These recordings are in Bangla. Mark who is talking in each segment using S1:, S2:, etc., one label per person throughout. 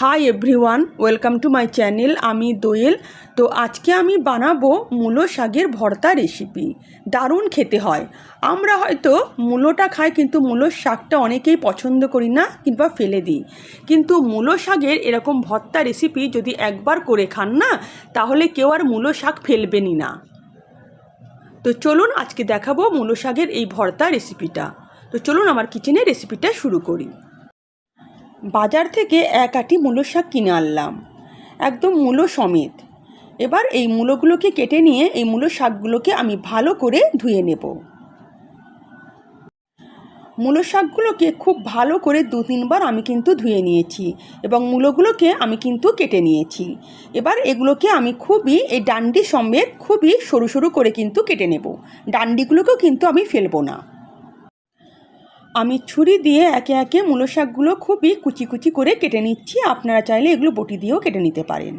S1: Hi everyone welcome to my channel আমি দোয়েল। তো আজকে আমি বানাবো মূলো শাকের ভর্তা রেসিপি দারুণ খেতে হয়। আমরা হয়তো মূলোটা খাই কিন্তু মূলোর শাকটা অনেকেই পছন্দ করি না কিংবা ফেলে দিই। কিন্তু মূলো শাকের এরকম ভর্তা রেসিপি যদি একবার করে খান না, তাহলে কেউ আর মূলো শাক ফেলবেনই না। তো চলুন আজকে দেখাবো মূলো শাকের এই ভর্তা রেসিপিটা তো চলুন আমার কিচেনে রেসিপিটা শুরু করি। বাজার থেকে এক আটি মূলো শাক কিনে আনলাম। একদম মূলো সমেত। এবার এই মূলোগুলোকে কেটে নিয়ে এই মূলো শাকগুলোকে আমি ভালো করে ধুয়ে নেব। মূলো শাকগুলোকে খুব ভালো করে দু তিনবার আমি কিন্তু ধুয়ে নিয়েছি এবং মূলোগুলোকে আমি কিন্তু কেটে নিয়েছি। এবার এগুলোকে আমি খুবই, এই ডান্ডি সমেত খুবই সরু সরু করে কিন্তু কেটে নেব। ডান্ডিগুলোকেও কিন্তু আমি ফেলব না। আমি ছুরি দিয়ে একে একে মূলো শাকগুলো খুবই কুচি কুচি করে কেটে নিচ্ছি। আপনারা চাইলে এগুলো বটি দিয়েও কেটে নিতে পারেন।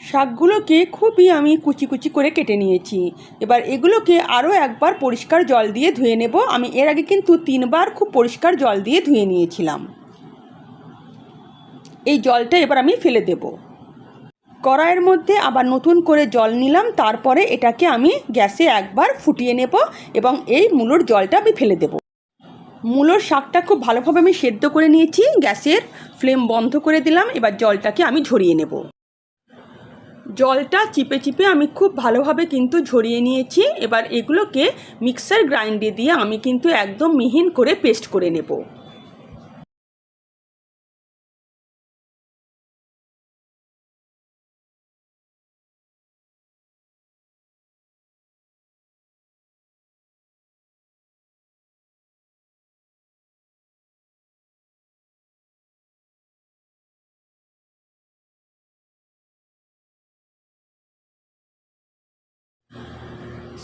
S1: শাকগুলোকে খুবই আমি কুচি কুচি করে কেটে নিয়েছি। এবার এগুলোকে আরও একবার পরিষ্কার জল দিয়ে ধুয়ে নেব। আমি এর আগে কিন্তু তিনবার খুব পরিষ্কার জল দিয়ে ধুয়ে নিয়েছিলাম। এই জলটা এবার আমি ফেলে দেব। কড়াইয়ের মধ্যে আবার নতুন করে জল নিলাম। তারপরে এটাকে আমি গ্যাসে একবার ফুটিয়ে নেব এবং এই মূলোর জলটা আমি ফেলে দেব। মূলোর শাকটা খুব ভালোভাবে আমি সেদ্ধ করে নিয়েছি। গ্যাসের ফ্লেম বন্ধ করে দিলাম। এবার জলটাকে আমি ঝরিয়ে নেব। জলটা চিপে চিপে আমি খুব ভালোভাবে কিন্তু ঝরিয়ে নিয়েছি। এবার এগুলোকে মিক্সার গ্রাইন্ডে দিয়ে আমি কিন্তু একদম মিহিন করে পেস্ট করে নেব।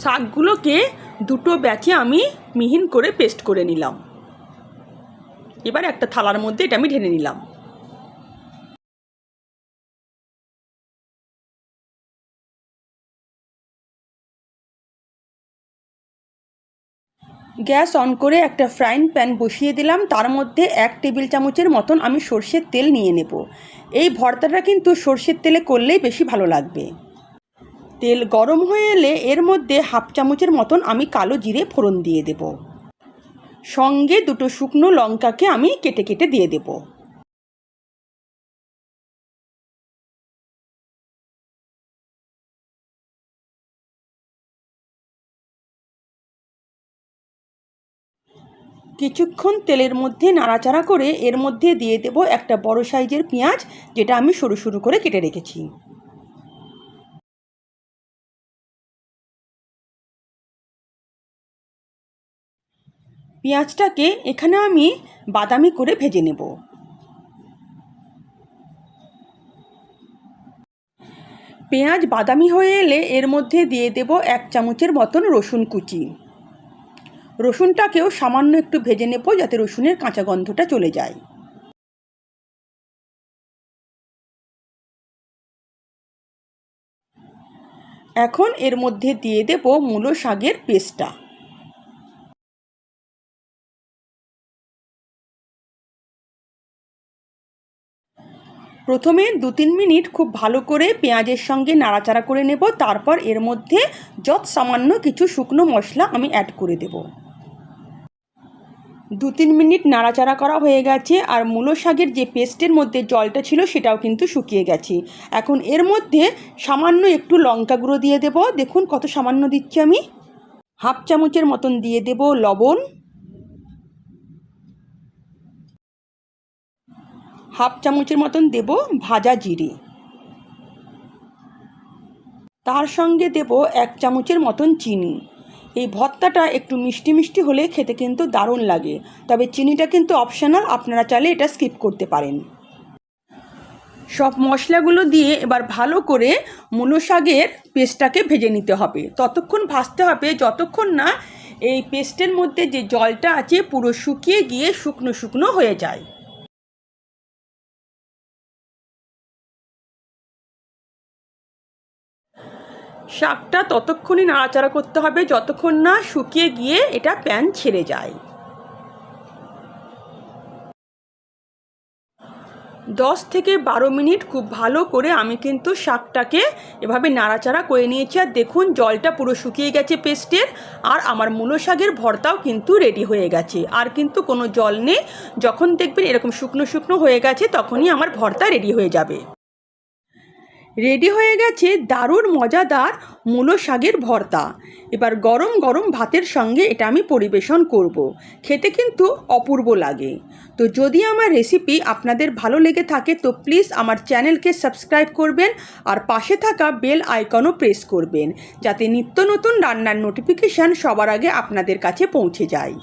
S1: শাকগুলোকে দুটো ব্যাচে আমি মিহিন করে পেস্ট করে নিলাম। এবার একটা থালার মধ্যে এটা আমি ঢেলে নিলাম। গ্যাস অন করে একটা ফ্রাইং প্যান বসিয়ে দিলাম। তার মধ্যে এক টেবিল চামচের মতন আমি সর্ষের তেল নিয়ে নেব। এই ভর্তাটা কিন্তু সর্ষের তেলে করলেই বেশি ভালো লাগবে। তেল গরম হয়ে এলে এর মধ্যে হাফ চামচের মতন আমি কালো জিরে ফোড়ন দিয়ে দেব। সঙ্গে দুটো শুকনো লঙ্কাকে আমি কেটে কেটে দিয়ে দেব। কিছুক্ষণ তেলের মধ্যে নাড়াচাড়া করে এর মধ্যে দিয়ে দেব একটা বড় সাইজের পেঁয়াজ, যেটা আমি সরু সরু করে কেটে রেখেছি। পেঁয়াজটাকে এখানে আমি বাদামি করে ভেজে নেব। পেঁয়াজ বাদামি হয়ে এলে এর মধ্যে দিয়ে দেব এক চামচের মতন রসুন কুচি। রসুনটাকেও সামান্য একটু ভেজে নেব যাতে রসুনের কাঁচা গন্ধটা চলে যায়। এখন এর মধ্যে দিয়ে দেব মূলো শাকের পেস্টটা। প্রথমে দু তিন মিনিট খুব ভালো করে পেঁয়াজের সঙ্গে নাড়াচাড়া করে নেব, তারপর এর মধ্যে যত সামান্য কিছু শুকনো মশলা আমি অ্যাড করে দেব। দু তিন মিনিট নাড়াচাড়া করা হয়ে গেছে, আর মূলো শাকের যে পেস্টের মধ্যে জলটা ছিল সেটাও কিন্তু শুকিয়ে গেছে। এখন এর মধ্যে সামান্য একটু লঙ্কা গুঁড়ো দিয়ে দেব, দেখুন কত সামান্য দিচ্ছি আমি। হাফ চামচের মতন দিয়ে দেব লবণ। হাফ চামচের মতন দেব ভাজা জিরে। তার সঙ্গে দেব এক চামচের মতন চিনি। এই ভর্তাটা একটু মিষ্টি মিষ্টি হলে খেতে কিন্তু দারুণ লাগে, তবে চিনিটা কিন্তু অপশনাল আপনারা চাইলে এটা স্কিপ করতে পারেন। সব মশলাগুলো দিয়ে এবার ভালো করে মূলো শাকের পেস্টটাকে ভেজে নিতে হবে। ততক্ষণ ভাজতে হবে, যতক্ষণ না এই পেস্টের মধ্যে যে জলটা আছে পুরো শুকিয়ে গিয়ে শুকনো শুকনো হয়ে যায়। শাকটা ততক্ষণই নাড়াচাড়া করতে হবে, যতক্ষণ না শুকিয়ে গিয়ে এটা প্যান ছেড়ে যায়। দশ থেকে বারো মিনিট খুব ভালো করে আমি কিন্তু শাকটাকে এভাবে নাড়াচাড়া করে নিয়েছি। আর দেখুন, জলটা পুরো শুকিয়ে গেছে পেস্টের, আর আমার মূলো শাকের ভর্তাও কিন্তু রেডি হয়ে গেছে। আর কিন্তু কোনো জল নেই। যখন দেখবেন এরকম শুকনো শুকনো হয়ে গেছে, তখনই আমার ভর্তা রেডি হয়ে যাবে। রেডি হয়ে গেছে দারুণ মজাদার মূলো শাকের ভর্তা। এবার গরম গরম ভাতের সঙ্গে এটা আমি পরিবেশন করব। খেতে কিন্তু অপূর্ব লাগে। তো যদি আমার রেসিপি আপনাদের ভালো লেগে থাকে, তো প্লিজ আমার চ্যানেলকে সাবস্ক্রাইব করবেন আর পাশে থাকা বেল আইকনও প্রেস করবেন, যাতে নিত্য নতুন রান্নার নোটিফিকেশান সবার আগে আপনাদের কাছে পৌঁছে যায়।